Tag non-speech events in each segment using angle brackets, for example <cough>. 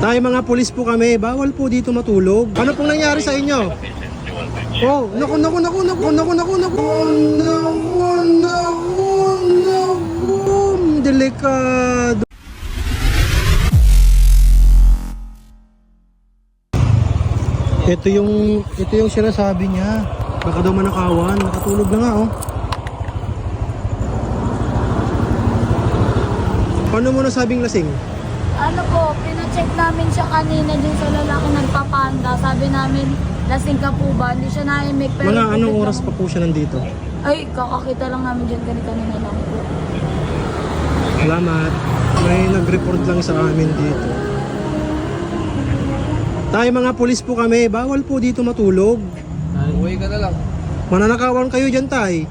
Tayo mga pulis po kami, bawal po dito matulog. Ano pong nangyari sa inyo? Oh, naku, naku, naku, naku, naku, naku, naku, naku, naku, naku, delikado. Ito yung, ito yung sinasabi niya. Baka daw manakawan, nakatulog na nga oh. Paano mo nasabing lasing? Ano po, pinacheck namin siya kanina dun sa lalaki nagpapanda. Sabi namin, lasing ka po ba? Hindi siya naimik. Pero Mga anong oras pa po siya nandito? Ay, kakakita lang namin dyan kanina lang po. Salamat. May nag-report lang sa amin dito. Tayo mga pulis po kami, bawal po dito matulog. Uwi ka na lang. Mananakawan kayo dyan, tay.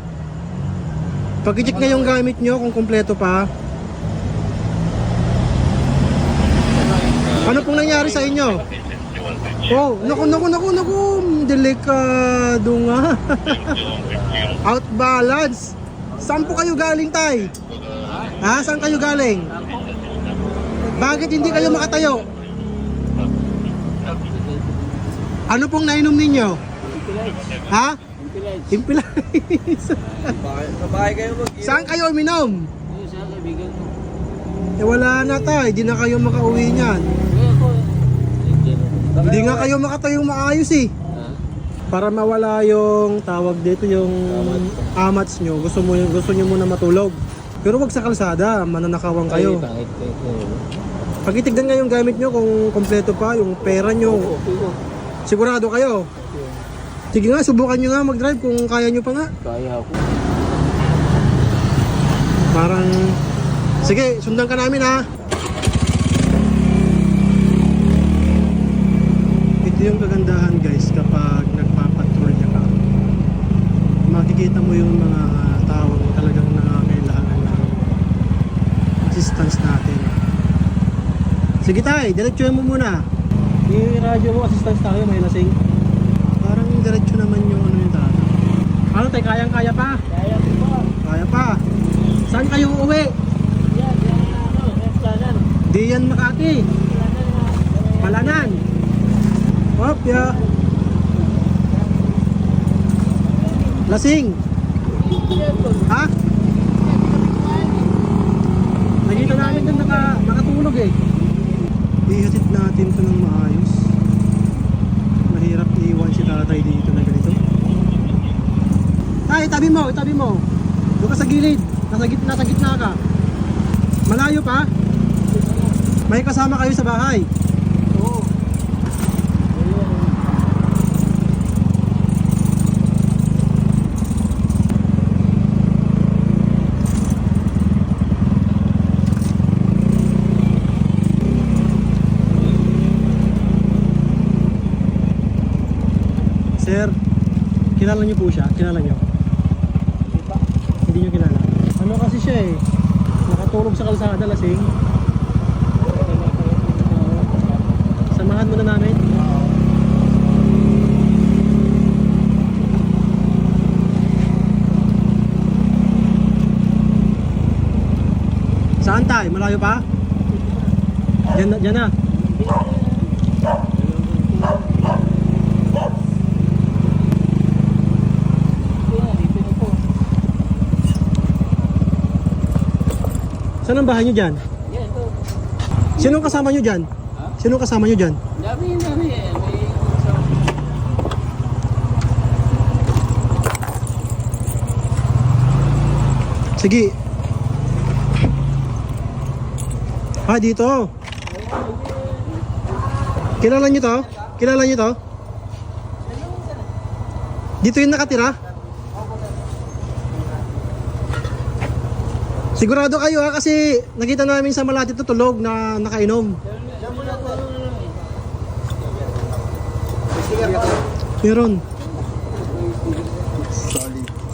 Pag-check na yung gamit nyo kung kompleto pa. Ano pong nangyari sa inyo? Oh, naku, naku, naku, naku, delikado nga. <laughs> Out balance. Saan po kayo galing, tay? Ha? Saan kayo galing? Bakit hindi kayo makatayo? Ano pong nainom ninyo? Ha? Impilites. Sa bahay kayo mag Saan kayo uminom? Eh wala na tay, di na kayo makauwi niyan. Hindi nga kayo makatayong maayos eh. Para mawala yung tawag dito yung amats nyo, gusto mo gusto niyo muna matulog. Pero wag sa kalsada, mananakawan kayo. Pakitignan nga yung gamit nyo kung kompleto pa, yung pera nyo. Sigurado kayo. Sige nga, subukan nyo nga mag-drive kung kaya nyo pa nga. Kaya ako. Parang, sige, sundan ka namin ha. Ito yung kagandahan guys kapag nagpapatrolya ka. Makikita mo yung mga tao talagang nangangailangan ng assistance natin. Sige tay, diretsuhin mo muna. I-radio mo assistance tayo, may lasing. Parang diretso naman yung ano yung tao. Ano tay, kayang-kaya pa? Kaya pa. Kaya pa. Saan kayo uuwi? Yan, yan, ano, yan, planan. Diyan Makati. Palanan. Hop, ya. Lasing. Ha? Nakita namin doon naka, nakatulog eh. Ihatid natin to ng maayos. Mahirap iwan si tatay dito na ganito. Tay, tabi mo, tabi mo. Doon ka sa gilid. Nasa gitna, nasa gitna ka. Malayo pa? May kasama kayo sa bahay. Oo. Sir, kilala niyo po siya? Kilala niyo? Hindi niyo kilala. Ano kasi siya eh? Nakatulog sa kalsada lasing. Samahan mo na namin. Saan tayo? Malayo pa? Diyan na, diyan na. Saan ang bahay niyo dyan? Yan, ito. Sinong kasama niyo dyan? Ha? Sinong kasama niyo dyan? Dami, dami. eh. Sige. Ah, dito. Kilala niyo to? Kilala niyo to? Dito yung nakatira? Sigurado kayo ha kasi nakita namin sa Malati tutulog na nakainom. Meron.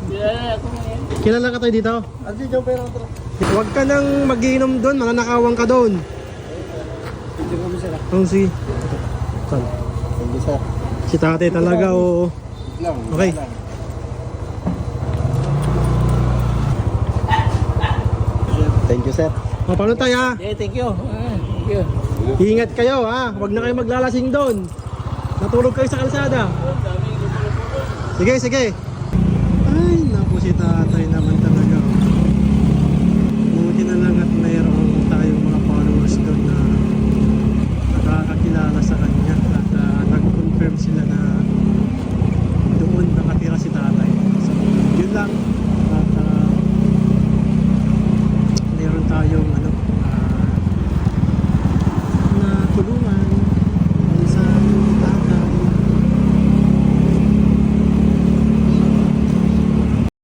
Ngayon. Kilala ka tayo dito? Huwag ka nang magiinom doon, mananakawan ka doon. Sila. Oh, si... Saan? Si tate talaga, oo. Okay. Thank you, sir. O, paano tayo ha? Yeah, thank you. Ah, thank you. Ingat kayo ha. Huwag na kayo maglalasing doon. Natulog kayo sa kalsada. Sige, sige. Ay, naku si tatay naman talaga. Buti na lang at